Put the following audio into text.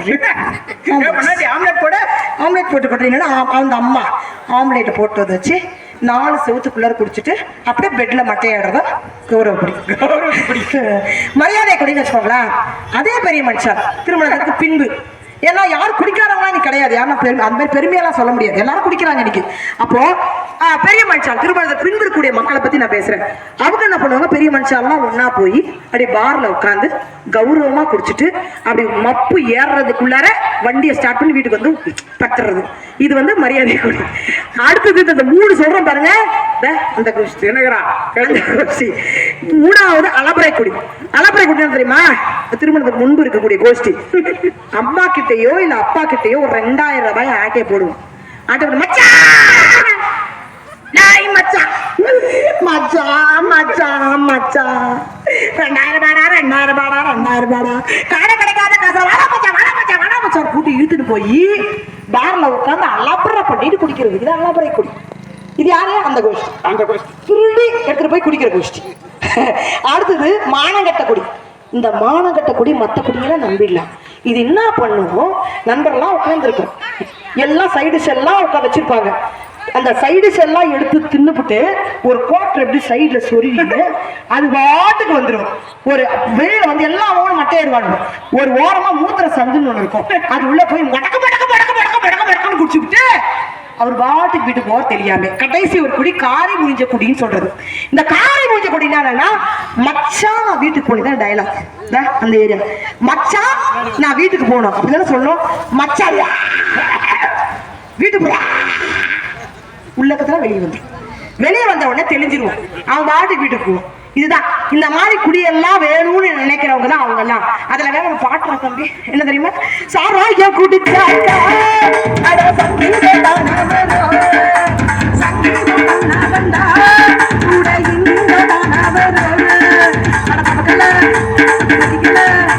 பொண்டாட்டி ஆம்லெட் போட ஆம்லேட் போட்டு கொட்டுறீங்கன்னா அந்த அம்மா ஆம்லேட்டை போட்டு வச்சு நாலு செவத்துக்குள்ளார குடிச்சிட்டு அப்படியே பெட்ல மட்டையாடுறதா? கௌரவப்படி கௌரவப்படி. மரியாதை குடின்னு வச்சுக்கோங்களேன். அதே பெரிய மனுஷன். திருமணத்துக்கு பின்பு ஏன்னா யார் குடிக்காதவங்களா நீ கிடையாது. யாரும் பெருமை அந்த மாதிரி பெருமையெல்லாம் சொல்ல முடியாது. எல்லாரும் குடிக்கிறாங்க இன்னைக்கு. அப்போ பெரிய மனுஷால் திருமணத்தை பின்பற்றக்கூடிய மக்களை பத்தி நான் பேசுறேன். அவங்க என்ன பண்ணுவாங்க? பெரிய மனுஷாலாம் ஒன்னா போய் அப்படியே பார்ல உட்காந்து கௌரவமா குடிச்சிட்டு அப்படி மப்பு ஏறுறதுக்குள்ளார வண்டியை ஸ்டார்ட் பண்ணி வீட்டுக்கு வந்து பத்துறது இது வந்து மரியாதை கொடி அடுத்தது இந்த மூணு சொல்றோம் பாருங்க. அந்த கோஷ்டி என்னங்கிறா? மூணாவது அலப்பறை குடி. அலப்பறை குடி தெரியுமா? திருமணத்துக்கு முன்பு இருக்கக்கூடிய கோஷ்டி. அம்மா கிட்டயோ இல்ல அப்பா கிட்டயோ ஒரு ரெண்டாயிரம் ரூபாய் ஆட்டையை போடுவோம். ஆட்டை போடு மச்சான் நாய் மச்சான் மச்சான் மச்சான் மச்சான் ரெண்டாயிரம் பாடா ரெண்டாயிரம் பாடா ரெண்டாயிரம் பாடா கடை கிடைக்காத காசு மச்சான் கூட்டி இழுத்துட்டு போய் பார்ல உட்காந்து அலப்பறை பண்ணிட்டு குடிக்கிறது. இது குடி. இது யாரு? அந்த கோஷ்டி. அந்த கோஷ்டி. திருடி எடுத்துட்டு போய் குடிக்கிற கோஷ்டி. அடுத்தது மானங்கட்ட குடி. இந்த மானங்கட்ட குடி மற்ற குடியெல்லாம் நம்பிடலாம். இது என்ன பண்ணுவோம் நண்பர்லாம் உட்காந்துருக்கும் எல்லாம் சைடு எல்லாம் உட்காந்து வச்சிருப்பாங்க. அந்த சைடு எல்லாம் எடுத்து தின்னுபிட்டு ஒரு கோட்டர் எப்படி சைடுல சொருவிட்டு அது வாட்டுக்கு வந்துடும் ஒரு வெளியில வந்து எல்லா ஓரம் மட்டையிடுவாங்க ஒரு ஓரமா மூத்திர சந்துன்னு ஒன்று இருக்கும். அது உள்ள போய் மடக்க அவர் பாட்டுக்கு வீட்டுக்கு போக தெரியாம கடைசி ஒரு குடி காரை முடிஞ்ச குடின்னு சொல்றது. இந்த காரை முடிஞ்ச குடினா என்னன்னா மச்சான் நான் வீட்டுக்கு போனதான் டைலாக் அந்த ஏரியா மச்சான் நான் வீட்டுக்கு போகணும் அப்படிதானே சொல்லணும்? மச்சான் வீட்டுக்கு போறா. உள்ளக்கத்துல வெளியே வந்து. வெளியே வந்த உடனே தெளிஞ்சிருவோம். அவன் பாட்டுக்கு வீட்டுக்கு போவோம். இதுதான். இந்த மாதிரி குடியெல்லாம் வேணும்னு நினைக்கிறவங்க தான் அவங்க எல்லாம் அதுல வேற ஒரு பாட்டுற தம்பி. என்ன தெரியுமா? சாராய ஏன் அட ¡Gracias!